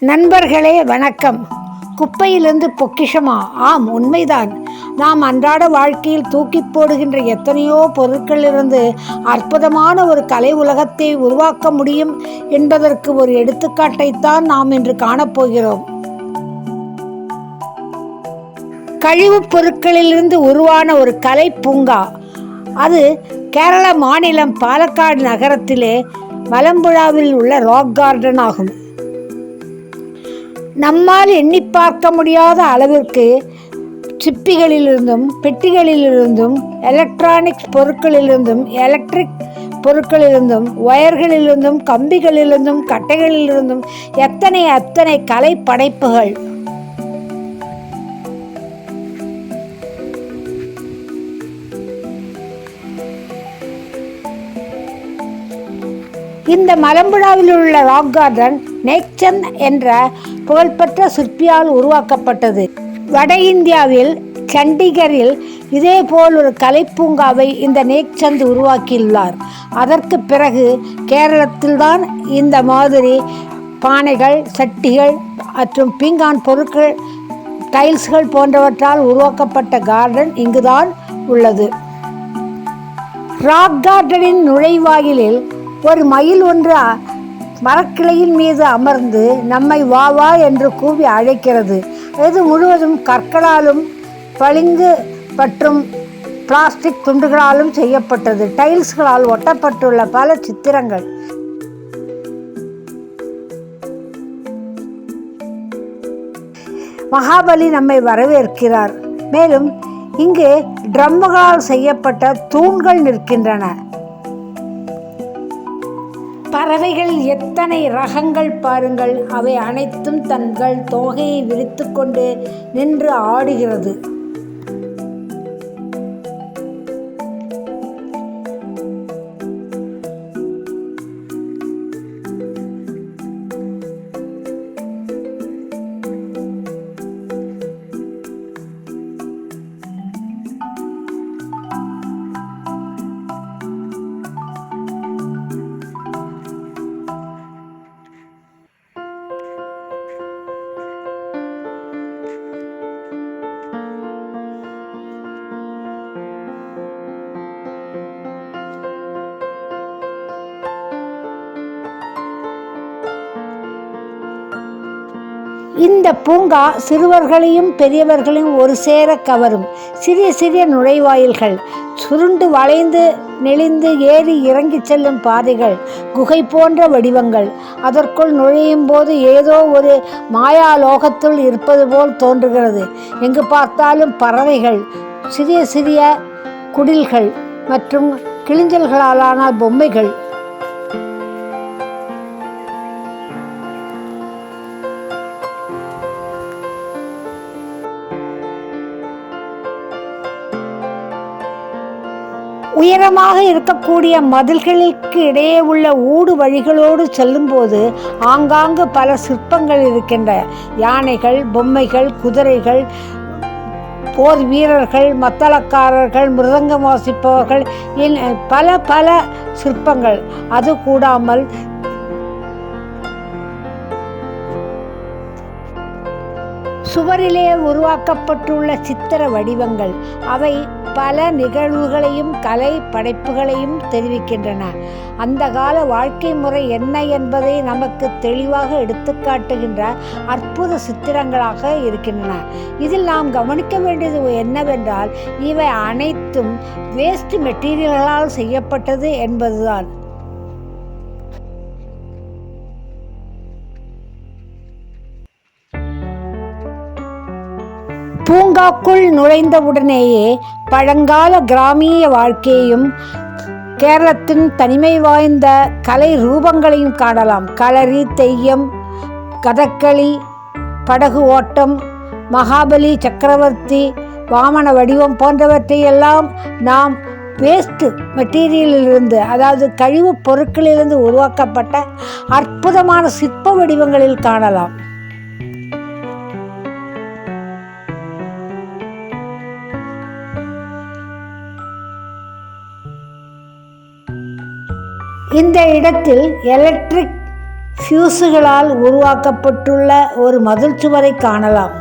நண்பர்களே வணக்கம். குப்பையிலிருந்து பொக்கிஷமா? ஆம் உண்மைதான். நாம் அன்றாட வாழ்க்கையில் தூக்கி போடுகின்ற எத்தனையோ பொருட்களிலிருந்து அற்புதமான ஒரு கலை உலகத்தை உருவாக்க முடியும் என்பதற்கு ஒரு எடுத்துக்காட்டைத்தான் நாம் இன்று காணப்போகிறோம் கழிவுப் பொருட்களிலிருந்து உருவான ஒரு கலை பூங்கா. அது கேரள மாநிலம் பாலக்காடு நகரத்திலே மலம்புழாவில் உள்ள ராக் கார்டன் ஆகும். நம்மால் எண்ணி பார்க்க முடியாத அளவிற்கு சிப்பிகளிலிருந்தும் பெட்டிகளிலிருந்தும் எலக்ட்ரானிக்ஸ் பொருட்களிலிருந்தும் எலக்ட்ரிக் பொருட்களிலிருந்தும் ஒயர்களிலிருந்தும் கம்பிகளிலிருந்தும் கட்டைகளிலிருந்தும் எத்தனை அத்தனை கலை படைப்புகள்? இந்த மலம்புழாவில் உள்ள ராக் கார்டன் நெக்சந்த் என்ற புகழ்பெற்ற சிற்பியால் உருவாக்கப்பட்டது. வட இந்தியாவில் சண்டிகரில் இதேபோல் ஒரு கலைப்பூங்காவை இந்த நேக்சந்த் உருவாக்கியுள்ளார். அதற்கு பிறகு கேரளத்தில்தான் இந்த மாதிரி பானைகள் சட்டிகள் மற்றும் பீங்கான் பொருட்கள் டைல்ஸ்கள் போன்றவற்றால் உருவாக்கப்பட்ட கார்டன் இங்குதான் உள்ளது. ராக் கார்டனின் நுழைவாயிலில் ஒரு மயில் ஒன்று மரக்கிளையின் மீது அமர்ந்து நம்மை வா வா என்று கூவி அழைக்கிறது. இது முழுவதும் கற்களாலும் பளிங்கு மற்றும் பிளாஸ்டிக் துண்டுகளாலும் செய்யப்பட்டது. டைல்ஸ்களால் ஒட்டப்பட்டுள்ள பல சித்திரங்கள். மகாபலி நம்மை வரவேற்கிறார். மேலும் இங்கே ட்ரம்முகளால் செய்யப்பட்ட தூண்கள் நிற்கின்றன. பறவைகள் எத்தனை ரகங்கள் பாருங்கள். அவை அனைத்தும் தங்கள் தோகையை விரித்துக்கொண்டு நின்று ஆடுகிறது. இந்த பூங்கா சிறுவர்களையும் பெரியவர்களையும் ஒரு சேர கவரும். சிறிய சிறிய நுழைவாயில்கள். சுருண்டு வளைந்து நெளிந்து ஏறி இறங்கி செல்லும் பாதைகள். குகை போன்ற வடிவங்கள். அதற்குள் நுழையும் போது ஏதோ ஒரு மாயாலோகத்துள் இருப்பது போல் தோன்றுகிறது. எங்கு பார்த்தாலும் பறவைகள் சிறிய சிறிய குடில்கள் மற்றும் கிளிஞ்சல்களாலான பொம்மைகள். உயரமாக இருக்கக்கூடிய மதில்களுக்கு இடையே உள்ள ஊடு வழிகளோடு செல்லும்போது ஆங்காங்கு பல சிற்பங்கள் இருக்கின்ற யானைகள் பொம்மைகள் குதிரைகள் போர் வீரர்கள் மத்தளக்காரர்கள் மிருதங்கம் வாசிப்பவர்கள் இன்- பல பல சிற்பங்கள். அது கூடாமல் சுவரிலே உருவாக்கப்பட்டுள்ள சித்திர வடிவங்கள். அவை பல நிகழ்வுகளையும் கலை படைப்புகளையும் தெரிவிக்கின்றன. அந்த கால வாழ்க்கை முறை என்ன என்பதை நமக்கு தெளிவாக எடுத்துக்காட்டுகின்ற அற்புத சித்திரங்களாக இருக்கின்றன. இதில் நாம் கவனிக்க வேண்டியது என்னவென்றால் இவை அனைத்தும் வேஸ்ட் மெட்டீரியல்களால் செய்யப்பட்டது என்பதுதான். பூங்காக்குள் நுழைந்தவுடனேயே பழங்கால கிராமிய வாழ்க்கையையும் கேரளத்தின் தனிமை வாய்ந்த கலை ரூபங்களையும் காணலாம். களரி தெய்யம் கதகளி படகு ஓட்டம் மகாபலி சக்கரவர்த்தி வாமன வடிவம் போன்றவற்றையெல்லாம் நாம் வேஸ்ட் மெட்டீரியலிலிருந்து அதாவது கழிவுப் பொருட்களிலிருந்து உருவாக்கப்பட்ட அற்புதமான சிற்ப வடிவங்களில் காணலாம். இந்த இடத்தில் எலக்ட்ரிக் ஃபியூஸுகளால் உருவாக்கப்பட்டுள்ள ஒரு மதில் சுவரை காணலாம்.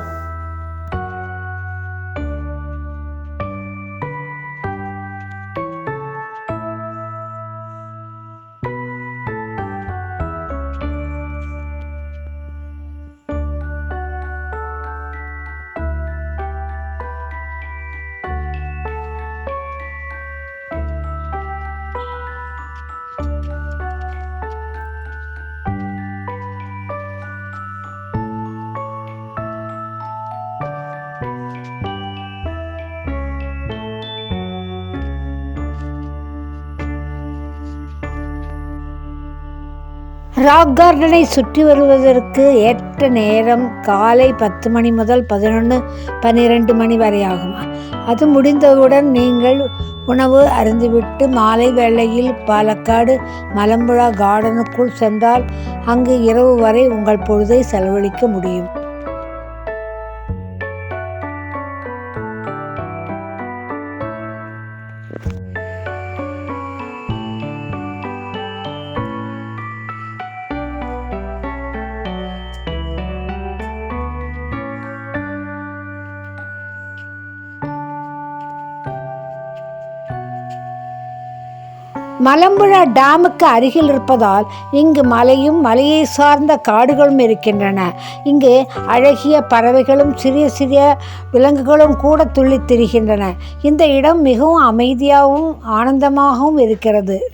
ராக் கார்டனை சுற்றி வருவதற்கு ஏற்ற நேரம் காலை பத்து மணி முதல் பதினொன்று பன்னிரெண்டு மணி வரை ஆகும். அது முடிந்தவுடன் நீங்கள் உணவு அருந்துவிட்டு மாலை வேளையில் பாலக்காடு மலம்புழா கார்டனுக்குள் சென்றால் அங்கு இரவு வரை உங்கள் பொழுதை செலவழிக்க முடியும். மலம்புழா டேமுக்கு அருகில் இருப்பதால் இங்கு மலையும் மலையை சார்ந்த காடுகளும் இருக்கின்றன. இங்கு அழகிய பறவைகளும் சிறிய சிறிய விலங்குகளும் கூட துள்ளித் திரிகின்றன. இந்த இடம் மிகவும் அமைதியாகவும் ஆனந்தமாகவும் இருக்கிறது.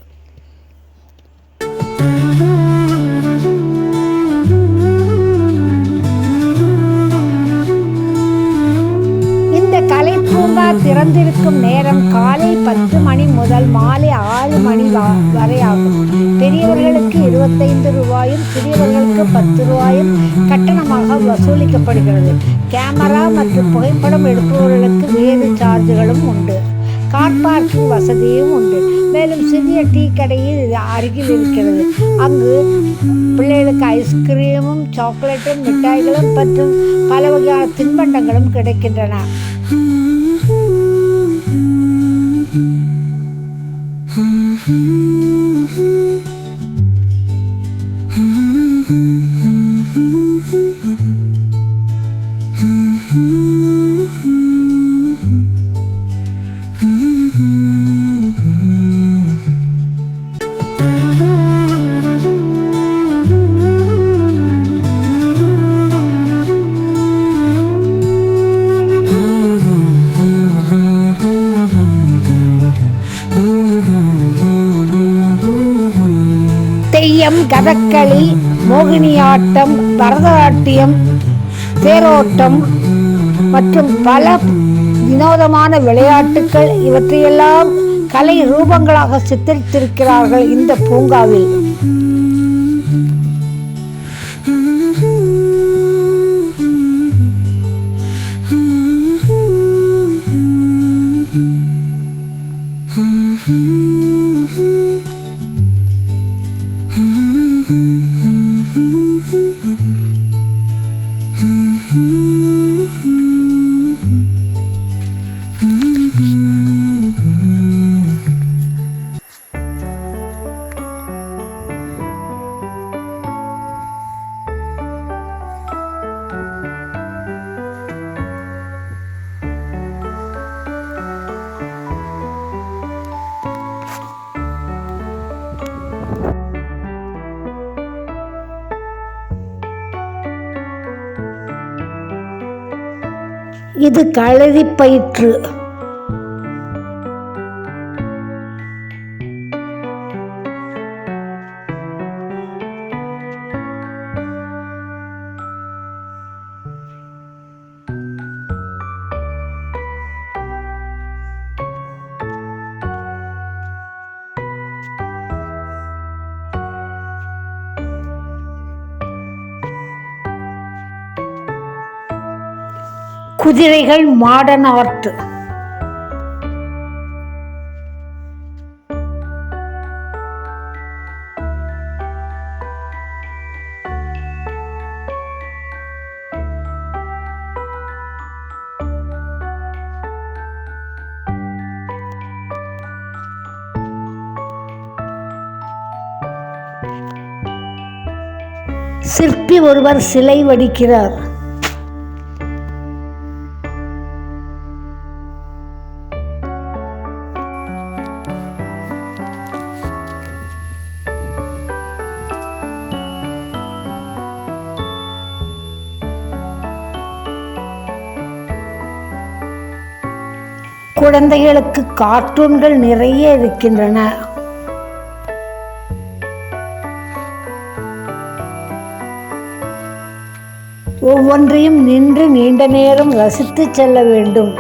பூங்கா திறந்திருக்கும் நேரம் காலை பத்து மணி முதல் மாலை ஆறு மணி வரை ஆகும். பெரியவர்களுக்கு இருபத்தைந்து ரூபாயும் சிறியவர்களுக்கு பத்து ரூபாயும் கட்டணமாக வசூலிக்கப்படுகிறது. கேமரா மற்றும் புகைப்படம் எடுப்பவர்களுக்கு வேறு சார்ஜுகளும் உண்டு. கார் பார்க்கிங் வசதியும் உண்டு. மேலும் சிறிய டீ கடையில் அருகில் இருக்கிறது. அங்கு பிள்ளைகளுக்கு ஐஸ்கிரீமும் சாக்லேட்டும் மிட்டாய்களும் மற்றும் பல வகையான தின்பண்டங்களும் கிடைக்கின்றன. தெய்யம் மோகினியாட்டம் பரதநாட்டியம் தேரோட்டம் மற்றும் பல வினோதமான விளையாட்டுக்கள் இவற்றையெல்லாம் கலை ரூபங்களாக சித்தரித்திருக்கிறார்கள் இந்த பூங்காவில். Mm-hmm. இது களரிப்பயிற்று குதிரைகள் மாடர்ன் ஆர்ட். சிற்பி ஒருவர் சிலை வடிக்கிறார். குழந்தைகளுக்கு கார்ட்டூன்கள் நிறைய இருக்கின்றன. ஒவ்வொன்றையும் நின்று நீண்ட நேரம் ரசித்து செல்ல வேண்டும்.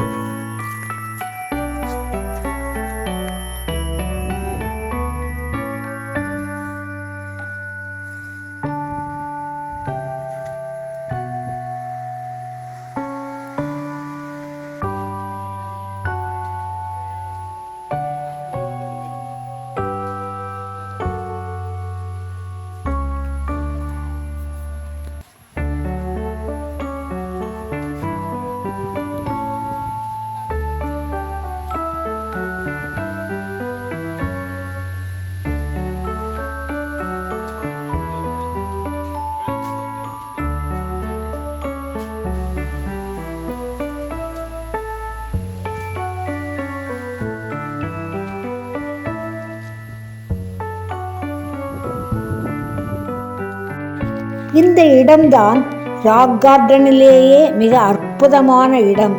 இந்த இடம்தான் ராக் கார்டனிலேயே மிக அற்புதமான இடம்.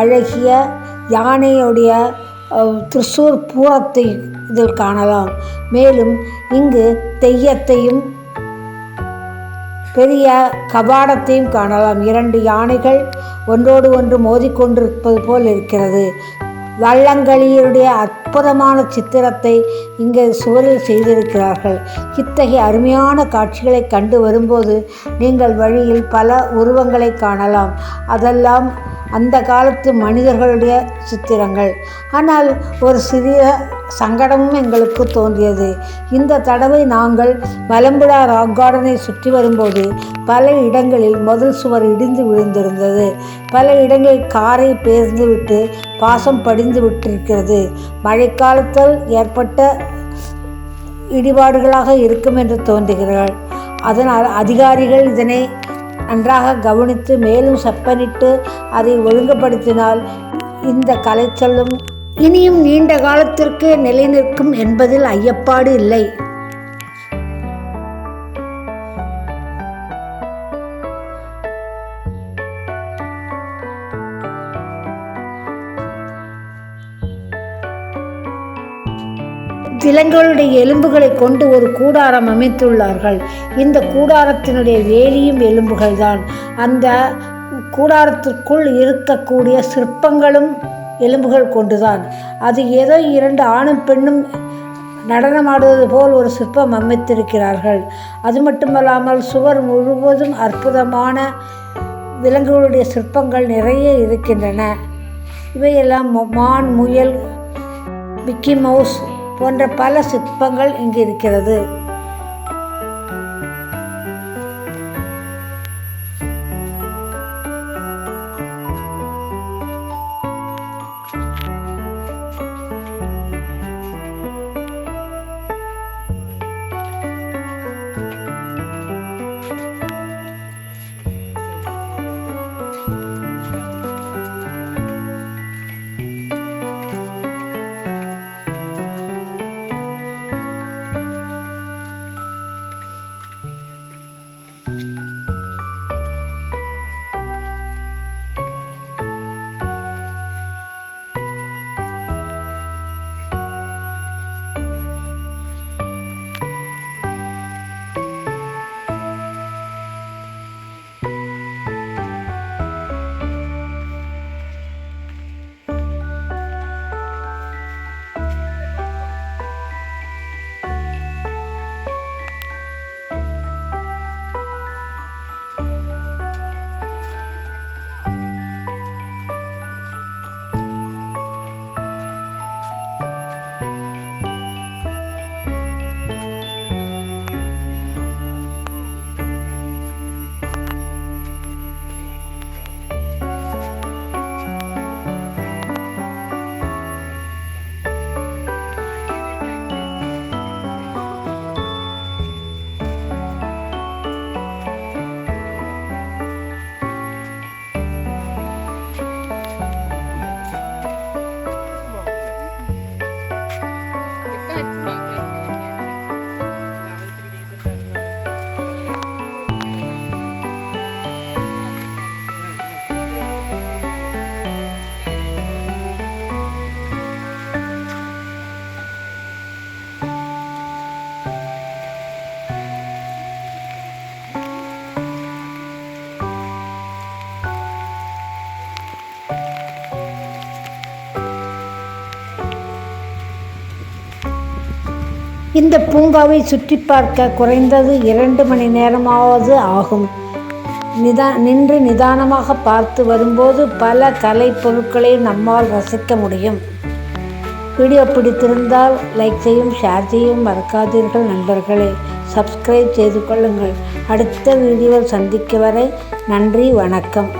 அழகிய யானையுடைய திருசூர் பூரத்தை இதில் காணலாம். மேலும் இங்கு தெய்யத்தையும் பெரிய கபாடத்தையும் காணலாம். இரண்டு யானைகள் ஒன்றோடு ஒன்று மோதிக்கொண்டிருப்பது போல் இருக்கிறது. வள்ளங்களியுடைய அற்புதமான சித்திரத்தை இங்கே சுவரில் செய்திருக்கிறார்கள். இத்தகைய அருமையான காட்சிகளை கண்டு வரும்போது நீங்கள் வழியில் பல உருவங்களை காணலாம். அதெல்லாம் அந்த காலத்து மனிதர்களுடைய சித்திரங்கள். ஆனால் ஒரு சிறிய சங்கடமும் எங்களுக்கு தோன்றியது. இந்த தடவை நாங்கள் மலம்புழா ராக் கார்டனை சுற்றி வரும்போது பல இடங்களில் முதல் சுவர் இடிந்து விழுந்திருந்தது. பல இடங்களில் காரை பேர்ந்து விட்டு பாசம் படிந்து விட்டிருக்கிறது. மழைக்காலத்தில் ஏற்பட்ட இடிபாடுகளாக இருக்கும் என்று தோன்றுகிறார்கள். அதனால் அதிகாரிகள் இதனை நன்றாக கவனித்து மேலும் செப்பனிட்டு அதை ஒழுங்குபடுத்தினால் இந்த கலைச்சொல்லும் இனியும் நீண்ட காலத்திற்கு நிலைநிற்கும் என்பதில் ஐயப்பாடு இல்லை. விலங்குகளுடைய எலும்புகளை கொண்டு ஒரு கூடாரம் அமைத்துள்ளார்கள். இந்த கூடாரத்தினுடைய வேலியும் எலும்புகள் தான் அந்த கூடாரத்திற்குள் இருக்கக்கூடிய சிற்பங்களும் எலும்புகள் கொண்டுதான். அது ஏதோ இரண்டு ஆணும் பெண்ணும் நடனமாடுவது போல் ஒரு சிற்பம் அமைத்திருக்கிறார்கள். அது மட்டுமல்லாமல் சுவர் முழுவதும் அற்புதமான விலங்குகளுடைய சிற்பங்கள் நிறைய இருக்கின்றன. இவையெல்லாம் மொ- மான் முயல் மிக்கி மவுஸ் போன்ற பல சிற்பங்கள் இங்கு இருக்கிறது. இந்த பூங்காவை சுற்றி பார்க்க குறைந்தது இரண்டு மணி நேரமாவது ஆகும். நிதா நின்று நிதானமாக பார்த்து வரும்போது பல கலை பொருட்களை நம்மால் ரசிக்க முடியும். வீடியோ பிடித்திருந்தால் லைக் செய்யும் ஷேர் செய்யும் மறக்காதீர்கள் நண்பர்களே. சப்ஸ்கிரைப் செய்து கொள்ளுங்கள். அடுத்த வீடியோவில் சந்திக்க வரை நன்றி வணக்கம்.